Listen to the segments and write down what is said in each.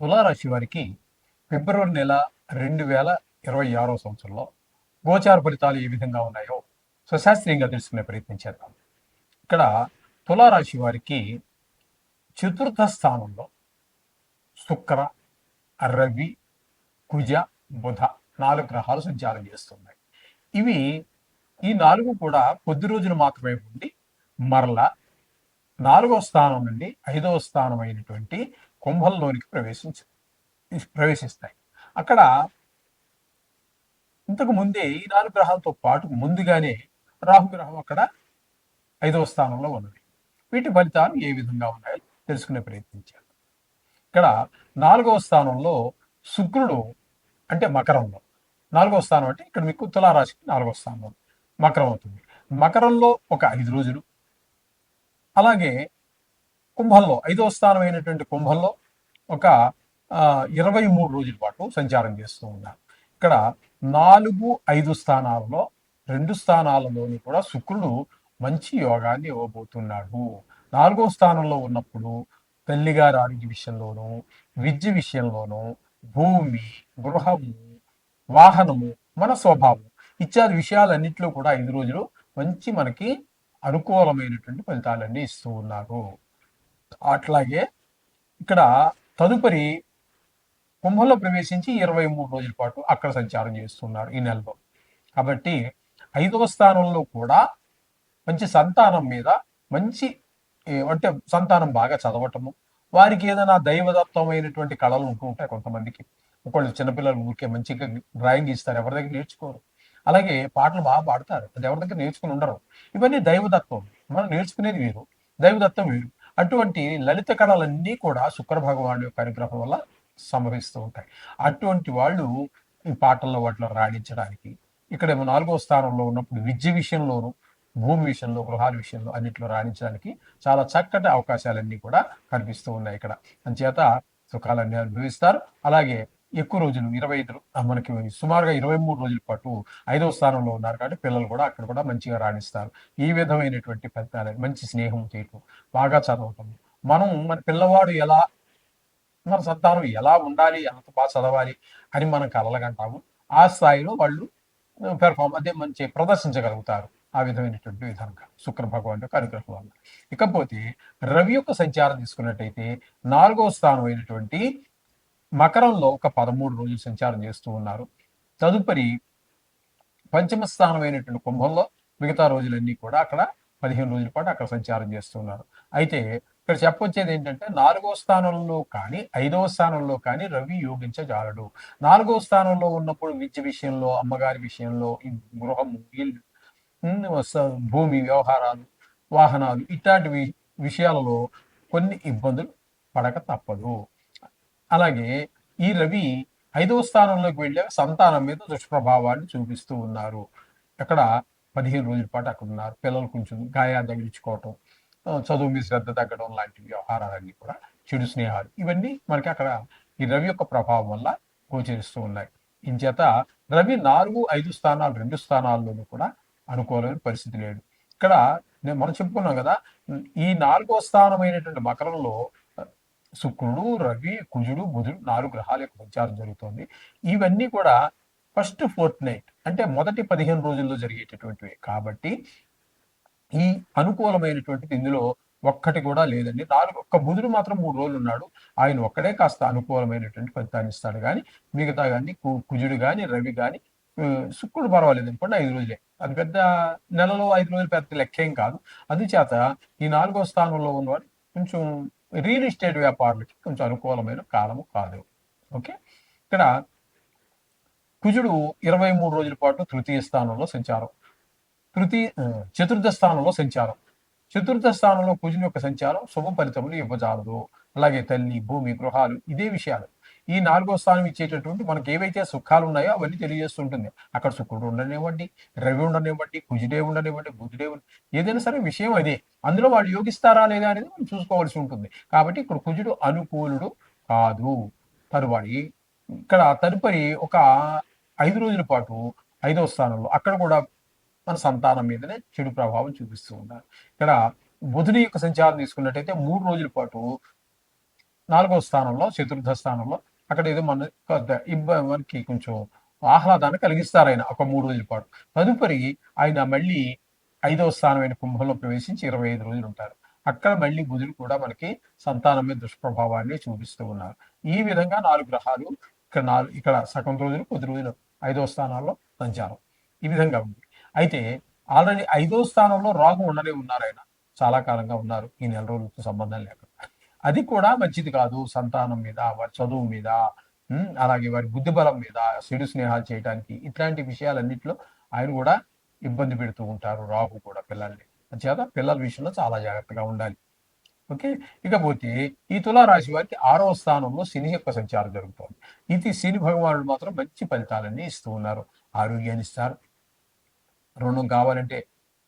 తులారాశి వారికి ఫిబ్రవరి నెల రెండు వేల ఇరవై ఆరో సంవత్సరంలో గోచార ఫలితాలు ఏ విధంగా ఉన్నాయో సుశాస్త్రీయంగా తెలుసుకునే ప్రయత్నం చేద్దాం. ఇక్కడ తులారాశి వారికి చతుర్థ స్థానంలో శుక్ర రవి కుజ బుధ నాలుగు గ్రహాలు సంచారం చేస్తున్నాయి. ఇవి ఈ నాలుగు కూడా కొద్ది రోజులు మాత్రమే ఉండి మరలా నాలుగో స్థానం నుండి ఐదవ స్థానం అయినటువంటి కుంభంలోనికి ప్రవేశించి ప్రవేశిస్తాయి. అక్కడ ఇంతకు ముందే ఈ నాలుగు గ్రహాలతో పాటు ముందుగానే రాహుగ్రహం అక్కడ ఐదవ స్థానంలో ఉన్నది. వీటి ఫలితాలు ఏ విధంగా ఉన్నాయో తెలుసుకునే ప్రయత్నించాను ఇక్కడ నాలుగవ స్థానంలో శుక్రుడు అంటే మకరంలో. నాలుగవ స్థానం అంటే ఇక్కడ మీకు తులారాశికి నాలుగవ స్థానం. మకరం అవుతుంది. మకరంలో ఒక ఐదు రోజులు. అలాగే కుంభంలో ఐదవ స్థానం అయినటువంటి కుంభంలో ఒక ఇరవై మూడు రోజుల పాటు సంచారం చేస్తూ ఉన్నారు. ఇక్కడ నాలుగు ఐదు స్థానాలలో రెండు స్థానాలలోని కూడా శుక్రుడు మంచి యోగాన్ని ఇవ్వబోతున్నాడు. నాలుగో స్థానంలో ఉన్నప్పుడు తల్లిగారి ఆరోగ్య విషయంలోనూ విద్య విషయంలోనూ భూమి గృహము వాహనము మన స్వభావం ఇత్యాది విషయాలన్నింటిలో కూడా ఐదు రోజులు మంచి మనకి అనుకూలమైనటువంటి ఫలితాలన్నీ ఇస్తూ ఉన్నారు. అట్లాగే ఇక్కడ తదుపరి కుంభంలో ప్రవేశించి ఇరవై మూడు రోజుల పాటు అక్కడ సంచారం చేస్తున్నారు ఈ నెలలో. కాబట్టి ఐదవ స్థానంలో కూడా మంచి సంతానం మీద మంచి అంటే సంతానం బాగా చదవటము వారికి ఏదైనా దైవదత్తమైనటువంటి కళలు ఉంటూ ఉంటాయి కొంతమందికి. ఒకళ్ళు చిన్నపిల్లలు ఊరికే మంచిగా డ్రాయింగ్ ఇస్తారు ఎవరి దగ్గర నేర్చుకోరు. అలాగే పాటలు బాగా పాడతారు అది ఎవరి దగ్గర నేర్చుకుని ఉండరు. ఇవన్నీ దైవదత్వం. మనం నేర్చుకునేది వేరు. దైవదత్తం వేరు. అటువంటి లలిత కళలన్నీ కూడా శుక్ర భగవానుడి యొక్క అనుగ్రహం వల్ల సంభవిస్తూ ఉంటాయి. అటువంటి వాళ్ళు ఈ పాటల్లో వాటిలో రాణించడానికి ఇక్కడేమో నాలుగో స్థానంలో ఉన్నప్పుడు విద్య విషయంలోనూ భూమి విషయంలో గృహాల విషయంలో అన్నిట్లో రాణించడానికి చాలా చక్కటి అవకాశాలన్నీ కూడా కనిపిస్తూ ఉన్నాయి ఇక్కడ. అంచేత సుఖాలన్నీ అనుభవిస్తారు. అలాగే ఎక్కువ రోజులు ఇరవై ఐదు మనకి సుమారుగా ఇరవై మూడు రోజుల పాటు ఐదవ స్థానంలో ఉన్నారు కాబట్టి పిల్లలు కూడా అక్కడ కూడా మంచిగా రాణిస్తారు. ఈ విధమైనటువంటి ఫలితాలు మంచి స్నేహం చేయటం బాగా చదవటం. మనం మన పిల్లవాడు ఎలా మన సంతానం ఎలా ఉండాలి ఎంత బాగా చదవాలి అని మనం కలలుగంటాము. ఆ స్థాయిలో వాళ్ళు పెర్ఫామ్ అదే మంచి ప్రదర్శించగలుగుతారు. ఆ విధమైనటువంటి విధంగా శుక్ర భగవాన్ యొక్క అనుగ్రహం వల్ల. ఇకపోతే రవి యొక్క సంచారం తీసుకున్నట్టయితే నాలుగో స్థానం అయినటువంటి మకరంలో ఒక పదమూడు రోజులు సంచారం చేస్తూ ఉన్నారు. తదుపరి పంచమ స్థానం అయినటువంటి కుంభంలో మిగతా రోజులన్నీ కూడా అక్కడ పదిహేను రోజుల పాటు అక్కడ సంచారం చేస్తున్నారు అయితే ఇక్కడ చెప్పొచ్చేది ఏంటంటే నాలుగో స్థానంలో కానీ ఐదవ స్థానంలో కానీ రవి యోగించజాలడు. నాలుగో స్థానంలో ఉన్నప్పుడు విద్య విషయంలో అమ్మగారి విషయంలో ఈ గృహము ఇల్లు భూమి వ్యవహారాలు వాహనాలు ఇట్లాంటి వి- విషయాలలో కొన్ని ఇబ్బందులు పడక తప్పదు. అలాగే ఈ రవి ఐదవ స్థానంలోకి వెళ్ళే సంతానం మీద దుష్ప్రభావాన్ని చూపిస్తూ ఉన్నారు. అక్కడ పదిహేను రోజుల పాటు అక్కడ ఉన్నారు. పిల్లలు కొంచెం గాయాలు తగిలించుకోవటం చదువు మీద శ్రద్ధ తగ్గడం లాంటి వ్యవహారాలన్నీ కూడా చెడు స్నేహాలు ఇవన్నీ మనకి అక్కడ ఈ రవి యొక్క ప్రభావం వల్ల గోచరిస్తూ ఉన్నాయి. ఇంచేత రవి నాలుగు ఐదు స్థానాలు రెండు స్థానాల్లోనూ కూడా అనుకూలమైన పరిస్థితి లేదు. ఇక్కడ నేను మనం చెప్పుకున్నాం కదా ఈ నాలుగో స్థానమైనటువంటి మకరంలో శుక్రుడు రవి కుజుడు బుధుడు నాలుగు గ్రహాల యొక్క సంచారం జరుగుతోంది. ఇవన్నీ కూడా ఫస్ట్ ఫోర్త్ నైట్ అంటే మొదటి పదిహేను రోజుల్లో జరిగేటటువంటివి. కాబట్టి ఈ అనుకూలమైనటువంటిది ఇందులో ఒక్కటి కూడా లేదండి. నాలుగు ఒక్క బుధుడు మాత్రం మూడు రోజులు ఉన్నాడు. ఆయన ఒక్కడే కాస్త అనుకూలమైనటువంటి ఫలితాన్ని ఇస్తాడు కానీ మిగతా కానీ కుజుడు కానీ రవి కానీ శుక్రుడు పర్వాలేదు అనుకోండి ఐదు రోజులే. అది పెద్ద నెలలో ఐదు రోజులు పెద్ద లెక్కేం కాదు. అందుచేత ఈ నాలుగో స్థానంలో ఉన్నవాడు కొంచెం రియల్ ఎస్టేట్ వ్యాపారులకి కొంచెం అనుకూలమైన కాలము కాదు. ఓకే? ఇక్కడ కుజుడు ఇరవై మూడు రోజుల పాటు తృతీయ స్థానంలో సంచారం. తృతీయ చతుర్థ స్థానంలో సంచారం. చతుర్థ స్థానంలో కుజుని యొక్క సంచారం శుభ ఫలితములు ఇవ్వజాలదు. అలాగే తల్లి భూమి గృహాలు ఇదే విషయాలు. ఈ నాలుగో స్థానం ఇచ్చేటటువంటి మనకి ఏవైతే సుఖాలు ఉన్నాయో అవన్నీ తెలియజేస్తుంటుంది. అక్కడ శుక్రుడు ఉండనివ్వండి రవి ఉండనివ్వండి కుజుడే ఉండనివ్వండి బుధుడే ఏదైనా సరే విషయం అదే. అందులో వాళ్ళు యోగిస్తారా లేదా అనేది మనం చూసుకోవాల్సి ఉంటుంది. కాబట్టి ఇక్కడ కుజుడు అనుకూలుడు కాదు. తరువాడి ఇక్కడ తదుపరి ఒక ఐదు రోజుల పాటు ఐదవ స్థానంలో అక్కడ కూడా మన సంతానం మీదనే చెడు ప్రభావం చూపిస్తూ ఉన్నారు. ఇక్కడ బుధుని యొక్క సంచారం తీసుకున్నట్టయితే మూడు రోజుల పాటు నాలుగో స్థానంలో చతుర్థ స్థానంలో అక్కడ ఏదో మన కొద్ద మనకి కొంచెం ఆహ్లాదాన్ని కలిగిస్తారు ఆయన ఒక మూడు రోజుల పాటు. తదుపరి ఆయన మళ్ళీ ఐదవ స్థానమైన కుంభంలో ప్రవేశించి ఇరవై ఐదు రోజులు ఉంటారు. అక్కడ మళ్ళీ బుధుడు కూడా మనకి సంతానం మీద దుష్ప్రభావాన్ని చూపిస్తూ ఉన్నారు. ఈ విధంగా నాలుగు గ్రహాలు ఇక్కడ నాలుగు ఇక్కడ సగం రోజులు కొద్ది రోజులు ఐదవ స్థానాల్లో సంచారం. ఈ విధంగా ఉంది. అయితే ఆల్రెడీ ఐదవ స్థానంలో రాహు ఉండనే ఉన్నారు ఆయన. చాలా కాలంగా ఉన్నారు. ఈ నెల రోజులతో సంబంధం లేకుండా అది కూడా మంచిది కాదు. సంతానం మీద వారి చదువు మీద అలాగే వారి బుద్ధి బలం మీద చెడు స్నేహాలు చేయడానికి ఇట్లాంటి విషయాలన్నింటిలో ఆయన కూడా ఇబ్బంది పెడుతూ ఉంటారు. రాహు కూడా పిల్లల్ని. చేత పిల్లల విషయంలో చాలా జాగ్రత్తగా ఉండాలి. ఓకే? ఇకపోతే ఈ తులారాశి వారికి ఆరవ స్థానంలో శని యొక్క సంచారం జరుగుతోంది. ఇది శని భగవానుడు మాత్రం మంచి ఫలితాలన్నీ ఇస్తూ ఉన్నారు. ఆరోగ్యాన్ని ఇస్తారు. రుణం కావాలంటే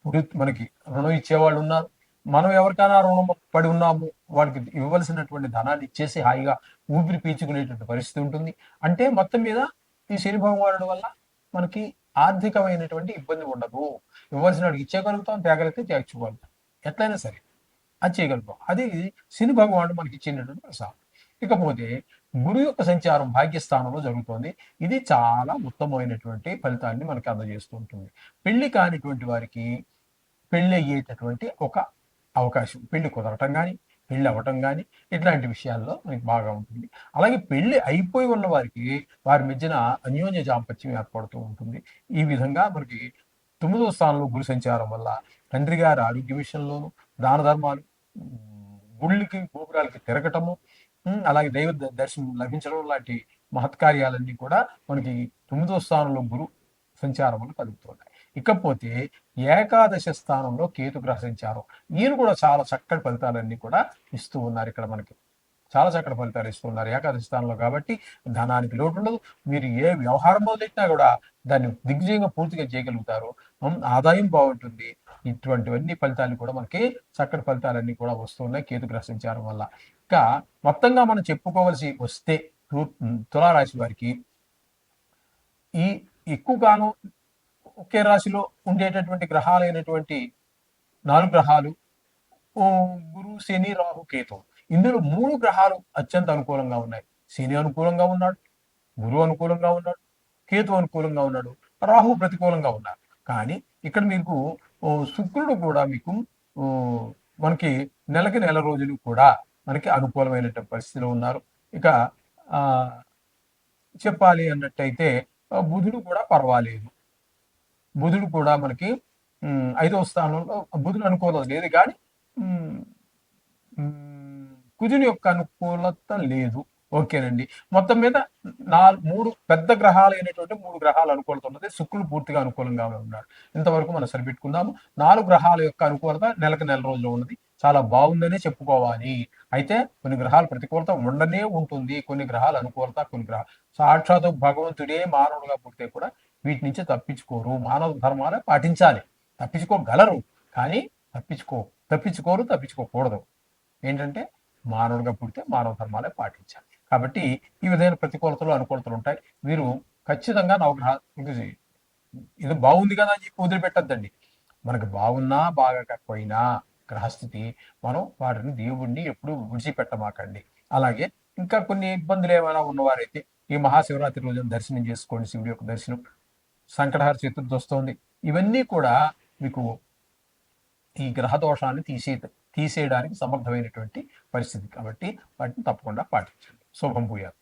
ఇప్పుడు మనకి రుణం ఇచ్చేవాళ్ళు ఉన్నారు. మనం ఎవరికైనా రుణం పడి ఉన్నాము వాడికి ఇవ్వవలసినటువంటి ధనాన్ని ఇచ్చేసి హాయిగా ఊపిరి పీల్చుకునేటువంటి పరిస్థితి ఉంటుంది. అంటే మొత్తం మీద ఈ శని భగవానుడు వల్ల మనకి ఆర్థికమైనటువంటి ఇబ్బంది ఉండదు. ఇవ్వాల్సిన వాడికి ఇచ్చేయగలుగుతాం తేగలిగితే తేర్చుకోగలుగుతాం ఎట్లయినా సరే అది చేయగలుగుతాం. అది శని భగవానుడు మనకి ఇచ్చినటువంటి ప్రసాదం. ఇకపోతే గురు యొక్క సంచారం భాగ్యస్థానంలో జరుగుతోంది. ఇది చాలా ఉత్తమమైనటువంటి ఫలితాన్ని మనకి అందజేస్తూ ఉంటుంది. పెళ్ళి కానిటువంటి వారికి పెళ్ళి అయ్యేటటువంటి ఒక అవకాశం. పెళ్ళి కుదరటం కానీ పెళ్ళి అవ్వటం కానీ ఇట్లాంటి విషయాల్లో మనకి బాగా ఉంటుంది. అలాగే పెళ్ళి అయిపోయి ఉన్న వారికి వారి మధ్యన అన్యోన్య జాంపత్యం ఏర్పడుతూ ఉంటుంది. ఈ విధంగా మనకి తొమ్మిదో స్థానంలో గురు సంచారం వల్ల తండ్రి గారి ఆరోగ్య విషయంలోనూ దాన ధర్మాలు గుళ్ళకి గోపురాలకి తిరగటము అలాగే దైవ ద- దర్శనం లభించడం లాంటి మహత్కార్యాలన్నీ కూడా మనకి తొమ్మిదో స్థానంలో గురు సంచారం వల్ల కలుగుతున్నాయి. ఇకపోతే ఏకాదశ స్థానంలో కేతు గ్రహించారు. ఈయన కూడా చాలా చక్కటి ఫలితాలన్నీ కూడా ఇస్తూ ఉన్నారు ఇక్కడ మనకి. చాలా చక్కటి ఫలితాలు ఇస్తూ ఉన్నారు ఏకాదశి స్థానంలో కాబట్టి ధనానికి లోటు ఉండదు మీరు ఏ వ్యవహారం మొదలెట్టినా కూడా దాన్ని దిగ్విజయంగా పూర్తిగా చేయగలుగుతారు. ఆదాయం బాగుంటుంది. ఇటువంటివన్నీ ఫలితాలు కూడా మనకి చక్కటి ఫలితాలన్నీ కూడా వస్తున్నాయి కేతు గ్రహ వల్ల. ఇంకా మొత్తంగా మనం చెప్పుకోవలసి వస్తే తులారాశి వారికి ఈ ఎక్కువగాను ఒకే రాశిలో ఉండేటటువంటి గ్రహాలైనటువంటి నాలుగు గ్రహాలు గురు శని రాహు కేతు. ఇందులో మూడు గ్రహాలు అత్యంత అనుకూలంగా ఉన్నాయి. శని అనుకూలంగా ఉన్నాడు గురువు అనుకూలంగా ఉన్నాడు కేతు అనుకూలంగా ఉన్నాడు రాహు ప్రతికూలంగా ఉన్నారు. కానీ ఇక్కడ మీకు శుక్రుడు కూడా మీకు మనకి నెలకి నెల రోజులు కూడా మనకి అనుకూలమైనటువంటి పరిస్థితిలో ఉన్నారు. ఇక చెప్పాలి అన్నట్టయితే ఆ, బుధుడు కూడా పర్వాలేదు. బుధుడు కూడా మనకి ఐదవ స్థానంలో బుధుడు అనుకూలత లేదు కానీ కుజుని యొక్క అనుకూలత లేదు. ఓకేనండి. మొత్తం మీద నాలుగు మూడు పెద్ద గ్రహాలు అయినటువంటి మూడు గ్రహాలు అనుకూలత ఉన్నది. శుక్రుడు పూర్తిగా అనుకూలంగా ఉన్నాడు. ఇంతవరకు మనం సరిపెట్టుకుందాము. నాలుగు గ్రహాల యొక్క అనుకూలత నెలకు నెల రోజులు ఉన్నది. చాలా బాగుందనే చెప్పుకోవాలి. అయితే కొన్ని గ్రహాలు ప్రతికూలత ఉండనే ఉంటుంది. కొన్ని గ్రహాలు అనుకూలత కొన్ని గ్రహాలు సాక్షాత్ భగవంతుడే మానవుడుగా పుడితే కూడా వీటి నుంచి తప్పించుకోరు. మానవ ధర్మాలే పాటించాలి. తప్పించుకోగలరు. కానీ తప్పించుకో తప్పించుకోరు తప్పించుకోకూడదు. ఏంటంటే మానవుడిగా పుడితే మానవ ధర్మాలే పాటించాలి. కాబట్టి ఈ విధమైన ప్రతికూలతలు అనుకూలతలు ఉంటాయి. మీరు ఖచ్చితంగా నవగ్రహ ఇది ఇది బాగుంది కదా అని చెప్పి వదిలిపెట్టద్దండి. మనకు బాగున్నా బాగకపోయినా గ్రహస్థితి మనం వాటిని దేవుణ్ణి ఎప్పుడు విడిచిపెట్టమాకండి. అలాగే ఇంకా కొన్ని ఇబ్బందులు ఏమైనా ఉన్నవారైతే ఈ మహాశివరాత్రి రోజున దర్శనం చేసుకోండి. శివుడి యొక్క దర్శనం. సంకటహార చతుర్థి వస్తోంది. ఇవన్నీ కూడా మీకు ఈ గ్రహ దోషాన్ని తీసే తీసేయడానికి సమర్థమైనటువంటి పరిస్థితి కాబట్టి వాటిని తప్పకుండా పాటించండి. శుభం భూయాలు